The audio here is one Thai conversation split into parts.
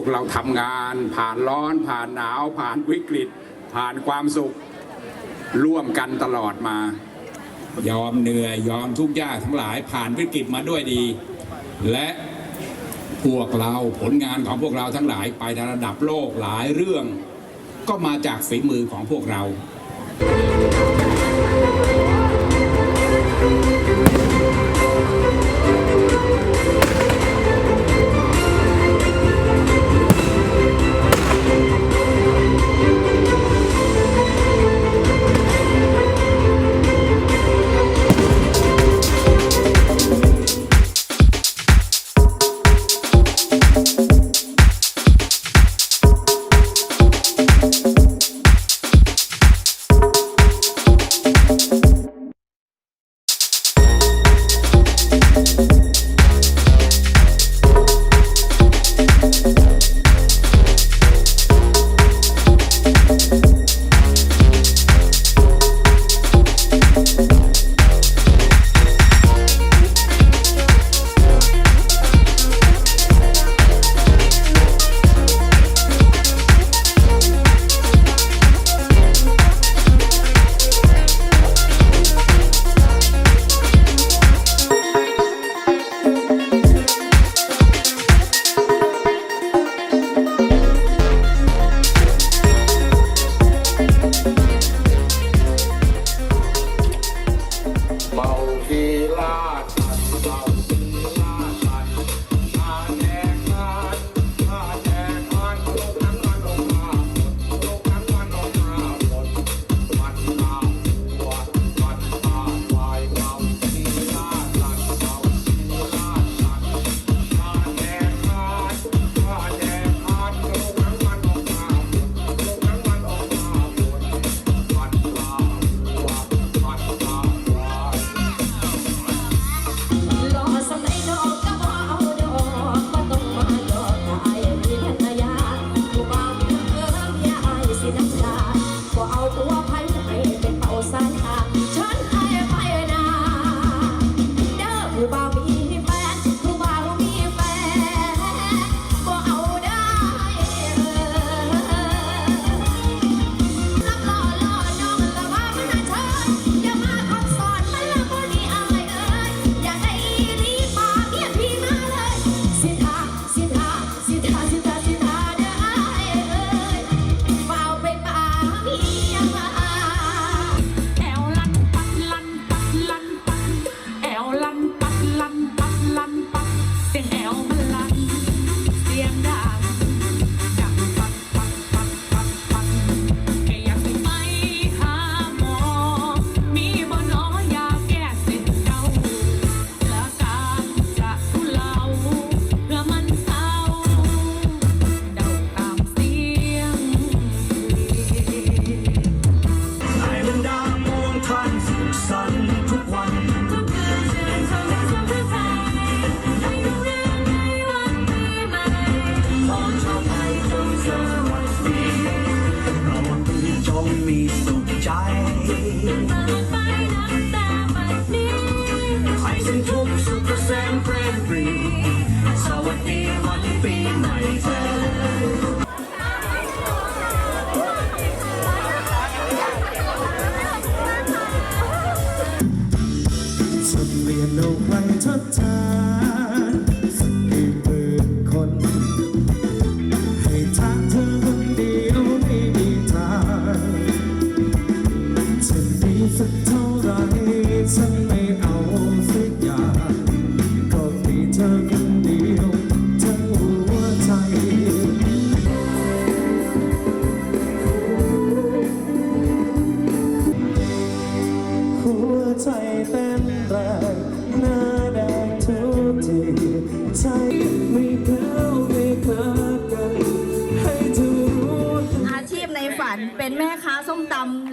กเราทำงาน ผ่านร้อนผ่านหนาว ผ่านวิกฤต ผ่านความสุข ร่วมกันตลอดมา ยอมเหนื่อยยอมทุกข์ยากทั้งหลายผ่านวิกฤตมาด้วยดี และพวกเราผลงานของพวกเราทั้งหลายไปในระดับโลกหลายเรื่อง ก็มาจากฝีมือของพวกเรา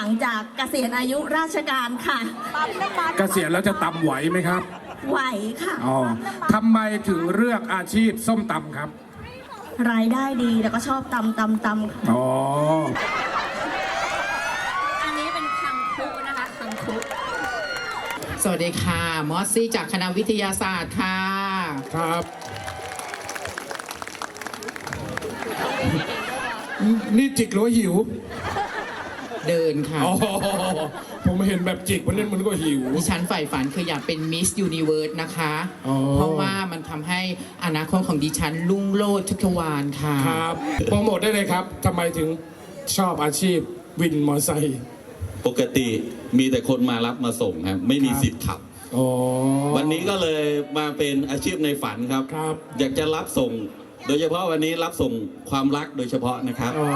หลังจากเกษียณอายุราชการค่ะเกษียณแล้วจะตำไหวไหมครับ ไหวค่ะ อ๋อทำไมถึงเลือกอาชีพส้มตำครับ รายได้ดีแล้วก็ชอบตำตำตำค่ะอ๋อ อันนี้เป็นคังคุนะคะคังคุสวัสดีค่ะ มอสซี่จากคณะวิทยาศาสตร์ค่ะ ครับ นี่จิกหรือหิว เดินค่ะอ๋อผมเห็นแบบจิกมันเล่นมันก็หิว ดิฉันใฝ่ฝันคืออยากเป็นมิส s u นิเวิร์สนะคะ อ๋อ เพราะว่ามันทำให้อนาคตของดิฉันลุ่งโลดทุกทวารค่ะ ครับโปรโมทได้เลยครับทำไมถึงชอบอาชีพวินมอไซค์ปกติมีแต่คนมารับมาส่งครับ ไม่มีครับสิทธิ์ขับ อ๋อ วันนี้ก็เลยมาเป็นอาชีพในฝันครับ ครับ อยากจะรับส่ง โดยเฉพาะวันนี้รับส่งความรักโดยเฉพาะนะครับ อ๋อ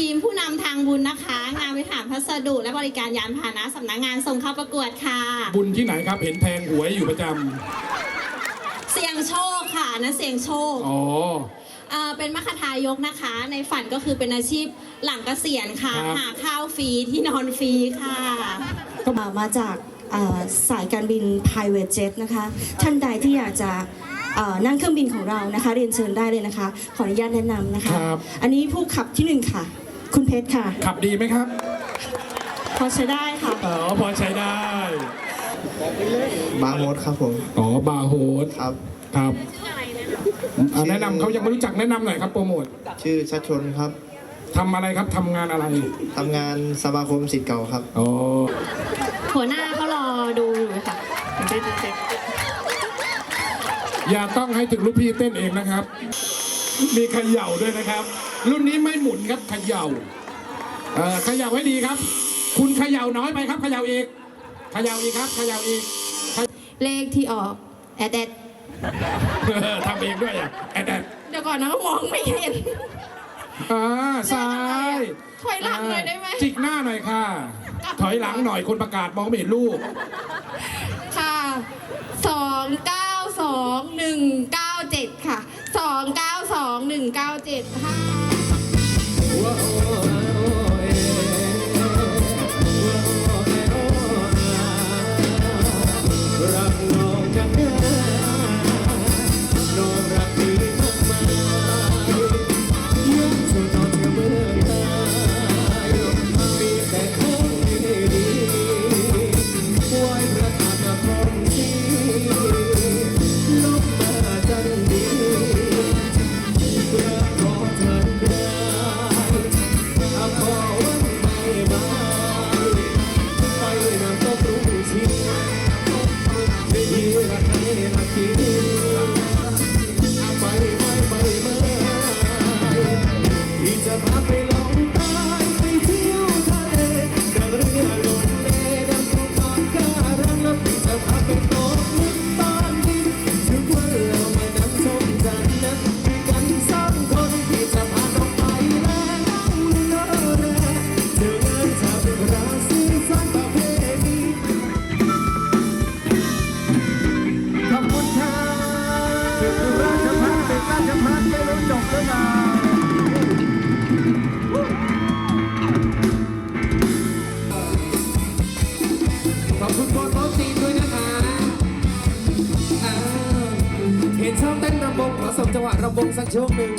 ทีมผู้นำทางบุญนะคะ งานบริหารพัสดุและบริการยานพาหนะสำนักงานส่งเข้าประกวดค่ะ บุญที่ไหนครับ เห็นแทงหวยอยู่ประจเสี่ยงโชคค่ะนะเสี่ยงโชคำอ๋อ เอ่อเป็นมคทายกนะคะ ในฝันก็คือเป็นอาชีพหลังเกษียณค่ะ ครับ หาข้าวฟรีที่นอนฟรีค่ะอ่ามาจากอ่าสายการบิน private jet นะคะ ท่านใดที่อยากจะอ่านั่งเครื่องบินของเรานะคะ เรียนเชิญได้เลยนะคะ ขออนุญาตแนะนำนะคะ ครับ อันนี้ผู้ขับที่หนึ่งค่ะ คุณเพชรค่ะ ขับดีไหมครับ พอใช้ได้ค่ะ อ๋อพอใช้ได้ บางมดครับผมอ๋อบาร์โฮสครับครับอ่าแนะนำเขายังไม่รู้จักแนะนำหน่อยครับโปรโมทชื่อชัดชนครับทำอะไรครับทำงานอะไรทำงานสมาคมสิทธิ์เก่าครับ อ๋อหัวหน้าเขารอดูอยู่ค่ะอย่าต้องให้ถึงลูกพี่เต้นเองนะครับ มีเขย่าด้วยนะครับ รุ่นนี้ไม่หมุนครับเขย่าเออเขย่าให้ดีครับ คุณเขย่าน้อยไปครับเขย่าอีกเขย่าอีกครับเขย่าอีกเลขที่ออกแอดแอดทำเองด้วยอะแอดแอดเดี๋ยวก่อนนะมองไม่เห็นอ่าซ้ายถอยหลังหน่อยได้ไหมจิกหน้าหน่อยค่ะ ถอยหลังหน่อยคนประกาศมองไม่เห็นลูกค่ะสองเก้าสองหนึ่งเก้าเจ็ดค่ะสองเก้าสองหนึ่งเก้าเจ็ดค่ะ รั ครับเป็นราชพัฒน์เป็นราชพัฒน์ไม่รู้จบหรือเปล่าขอบคุณโค้ชโต๊ะจีนด้วยนะคะอ่าเห็นชอบเต้นระบงขอส่งจังหวะระบงสักช่วงหนึ่ง